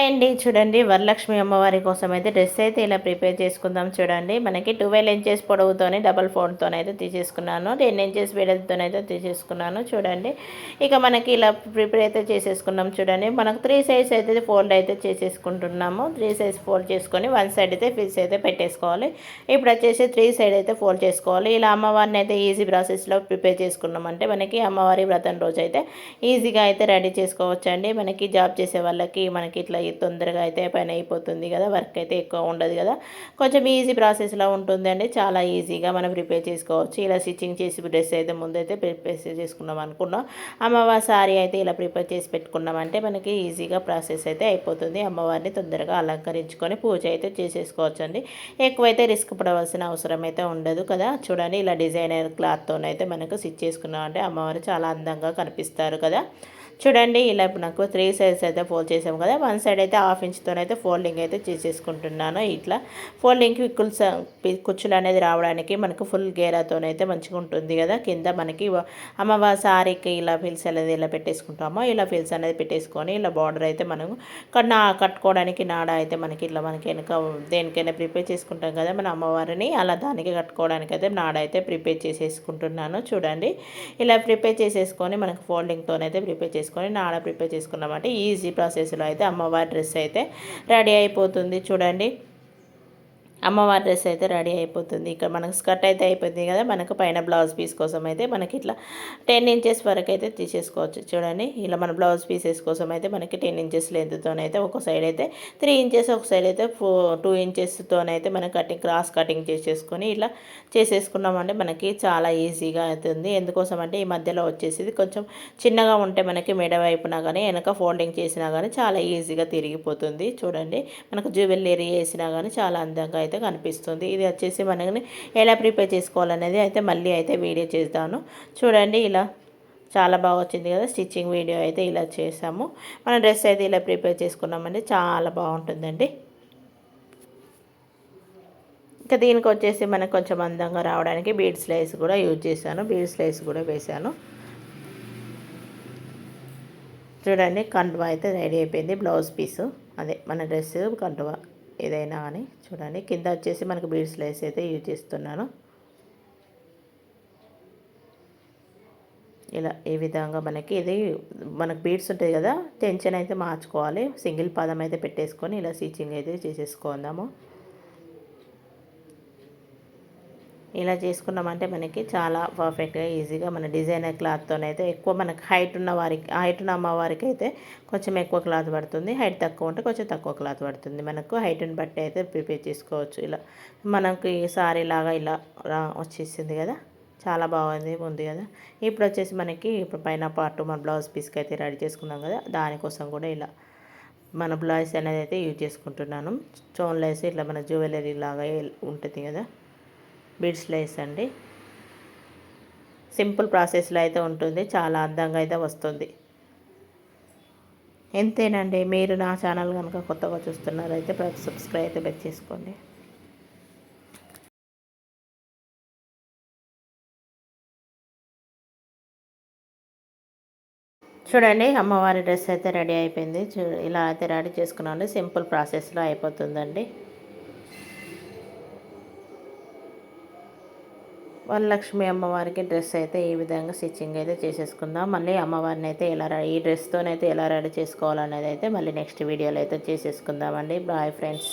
Hi అండి చూడండి వరలక్ష్మి అమ్మవారి కోసం అయితే డ్రెస్ అయితే ఇలా ప్రిపేర్ చేసుకుందాం చూడండి. మనకి ట్వెల్వ్ ఇంచెస్ పొడవుతోనే డబల్ ఫోన్తోనే అయితే తీసేసుకున్నాను. టెన్ ఇంచెస్ వెడల్తోనైతే తీసేసుకున్నాను చూడండి. ఇక మనకి ఇలా ప్రిపేర్ అయితే చేసేసుకున్నాం చూడండి. మనకు త్రీ సైజ్ అయితే ఫోల్డ్ అయితే చేసేసుకుంటున్నాము. త్రీ సైజ్ ఫోల్డ్ చేసుకొని వన్ సైడ్ అయితే ఫిక్స్ అయితే పెట్టేసుకోవాలి. ఇప్పుడు వచ్చేసి త్రీ సైడ్ అయితే ఫోల్డ్ చేసుకోవాలి. ఇలా అమ్మవారిని అయితే ఈజీ ప్రాసెస్లో ప్రిపేర్ చేసుకున్నామంటే మనకి అమ్మవారి వ్రతం రోజు అయితే ఈజీగా అయితే రెడీ చేసుకోవచ్చండి. మనకి జాబ్ చేసే వాళ్ళకి మనకి ఇట్లా తొందరగా అయితే పని అయిపోతుంది కదా వర్క్ అయితే ఎక్కువ ఉండదు కదా. కొంచెం ఈజీ ప్రాసెస్లో ఉంటుందండి చాలా ఈజీగా మనం ప్రిపేర్ చేసుకోవచ్చు. ఇలా స్టిచ్చింగ్ చేసి డ్రెస్ అయితే ముందైతే ప్రిపేర్ చేసుకున్నాం అనుకున్నాం. అమ్మవారి సారీ అయితే ఇలా ప్రిపేర్ చేసి పెట్టుకున్నామంటే మనకి ఈజీగా ప్రాసెస్ అయితే అయిపోతుంది. అమ్మవారిని తొందరగా అలంకరించుకొని పూజ అయితే చేసేసుకోవచ్చు అండి ఎక్కువైతే రిస్క్ పడవలసిన అవసరం అయితే ఉండదు కదా. చూడండి ఇలా డిజైనర్ క్లాత్తోనైతే మనకు స్టిచ్ చేసుకున్నామంటే అమ్మవారు చాలా అందంగా కనిపిస్తారు కదా. చూడండి ఇలా నాకు త్రీ సైడ్స్ అయితే ఫోల్డ్ చేసాము కదా. వన్ సైడ్ అయితే హాఫ్ ఇంచ్తోనైతే ఫోల్డింగ్ అయితే చేసేసుకుంటున్నాను. ఇట్లా ఫోల్డింగ్కి కుల్స్ కుచ్చులు అనేది రావడానికి మనకు ఫుల్ గేరాతోనైతే మంచిగా ఉంటుంది కదా. కింద మనకి అమ్మవారి సారీకి ఇలా ఫిల్స్ అనేది ఇలా పెట్టేసుకుంటామో. ఇలా ఫిల్స్ అనేది పెట్టేసుకొని ఇలా బార్డర్ అయితే మనం నా కట్టుకోవడానికి నాడ అయితే మనకి ఇట్లా మనకి వెనక దేనికైనా ప్రిపేర్ చేసుకుంటాం కదా మన అమ్మవారిని. అలా దానికి కట్టుకోవడానికి అయితే నాడ అయితే ప్రిపేర్ చేసేసుకుంటున్నాను. చూడండి. ఇలా ప్రిపేర్ చేసేసుకొని మనకు ఫోల్డింగ్తోనైతే ప్రిపేర్ చేసుకొని నాడ ప్రిపేర్ చేసుకున్నామంటే ఈజీ ప్రాసెస్లో అయితే అమ్మవారి డ్రెస్ అయితే రెడీ అయిపోతుంది. చూడండి. అమ్మవారి డ్రెస్ అయితే రెడీ అయిపోతుంది. ఇక్కడ మనకు స్కర్ట్ అయితే అయిపోతుంది కదా మనకు పైన బ్లౌజ్ పీస్ కోసం అయితే మనకి ఇట్లా టెన్ ఇంచెస్ వరకు అయితే తీసేసుకోవచ్చు. చూడండి ఇలా మన బ్లౌజ్ పీసెస్ కోసం అయితే మనకి టెన్ ఇంచెస్ లెంత్తోనైతే ఒక సైడ్ అయితే త్రీ ఇంచెస్ ఒక సైడ్ అయితే ఫోర్ టూ ఇంచెస్తోనైతే మనం కటింగ్ క్రాస్ కటింగ్ చేసేసుకొని ఇలా చేసేసుకున్నామంటే మనకి చాలా ఈజీగా అవుతుంది. ఎందుకోసం అంటే ఈ మధ్యలో వచ్చేసి కొంచెం చిన్నగా ఉంటే మనకి మెడ వైపున కానీ వెనక ఫోల్డింగ్ చేసినా కానీ చాలా ఈజీగా తిరిగిపోతుంది. చూడండి మనకు జ్యువెలరీ వేసినా కానీ చాలా అందంగా అయితే కనిపిస్తుంది. ఇది వచ్చేసి మనకి ఎలా ప్రిపేర్ చేసుకోవాలనేది అయితే మళ్ళీ అయితే వీడియో చేస్తాను. చూడండి ఇలా చాలా బాగా వచ్చింది కదా స్టిచ్చింగ్ వీడియో అయితే ఇలా చేసాము మన డ్రెస్ అయితే ఇలా ప్రిపేర్ చేసుకున్నామండి చాలా బాగుంటుందండి. ఇంకా దీనికి వచ్చేసి మనకు కొంచెం అందంగా రావడానికి బీడ్స్ లైస్ కూడా యూజ్ చేశాను బీడ్స్ లైస్ కూడా వేశాను. చూడండి కండువా అయితే రెడీ అయిపోయింది బ్లౌజ్ పీసు అదే మన డ్రెస్ కండువా. ఏదైనా కానీ చూడండి. కింద వచ్చేసి మనకు బీడ్స్ లేస్ అయితే యూజ్ చేస్తున్నాను. ఇలా ఈ విధంగా మనకి ఇది మనకు బీడ్స్ ఉంటుంది కదా టెన్షన్ అయితే మార్చుకోవాలి. సింగిల్ పాదం అయితే పెట్టేసుకొని ఇలా స్టిచ్చింగ్ అయితే చేసేసుకుందాము. ఇలా చేసుకున్నామంటే మనకి చాలా పర్ఫెక్ట్గా ఈజీగా మన డిజైనర్ క్లాత్తోనైతే ఎక్కువ మనకి హైట్ ఉన్న వారికి హైట్ ఉన్న అమ్మవారికి అయితే కొంచెం ఎక్కువ క్లాత్ పడుతుంది. హైట్ తక్కువ ఉంటే కొంచెం తక్కువ క్లాత్ పడుతుంది. మనకు హైట్ని బట్టి అయితే ప్రిపేర్ చేసుకోవచ్చు. ఇలా మనకి సారీ లాగా ఇలా వచ్చేసింది కదా చాలా బాగుంది ఉంది కదా. ఇప్పుడు వచ్చేసి మనకి ఇప్పుడు పైన పార్ట్ మన బ్లౌజ్ పీస్కి అయితే రెడీ చేసుకున్నాం కదా దానికోసం కూడా ఇలా మన బ్లౌజ్ అనేది అయితే యూజ్ చేసుకుంటున్నాను. స్టోన్లెస్ ఇట్లా మన జ్యువెలరీ లాగా ఉంటుంది కదా. బీడ్స్ లేస్ అండి. సింపుల్ ప్రాసెస్లో అయితే ఉంటుంది. చాలా అందంగా అయితే వస్తుంది. ఎంతేనండి? మీరు నా ఛానల్ కనుక కొత్తగా చూస్తున్నారైతే సబ్స్క్రైబ్ అయితే బెట్ చేసుకోండి. చూడండి అమ్మవారి డ్రెస్ అయితే రెడీ అయిపోయింది. చూ ఇలా అయితే రెడీ చేసుకున్నాను. సింపుల్ ప్రాసెస్లో అయిపోతుందండి. వరలక్ష్మి అమ్మవారికి డ్రెస్ అయితే ఈ విధంగా స్టిచ్చింగ్ అయితే చేసేసుకుందాం. మళ్ళీ అమ్మవారిని అయితే ఎలా ఈ డ్రెస్తోనైతే ఎలా రెడీ చేసుకోవాలనేది అయితే మళ్ళీ నెక్స్ట్ వీడియోలో అయితే చేసేసుకుందామండి. Bye friends.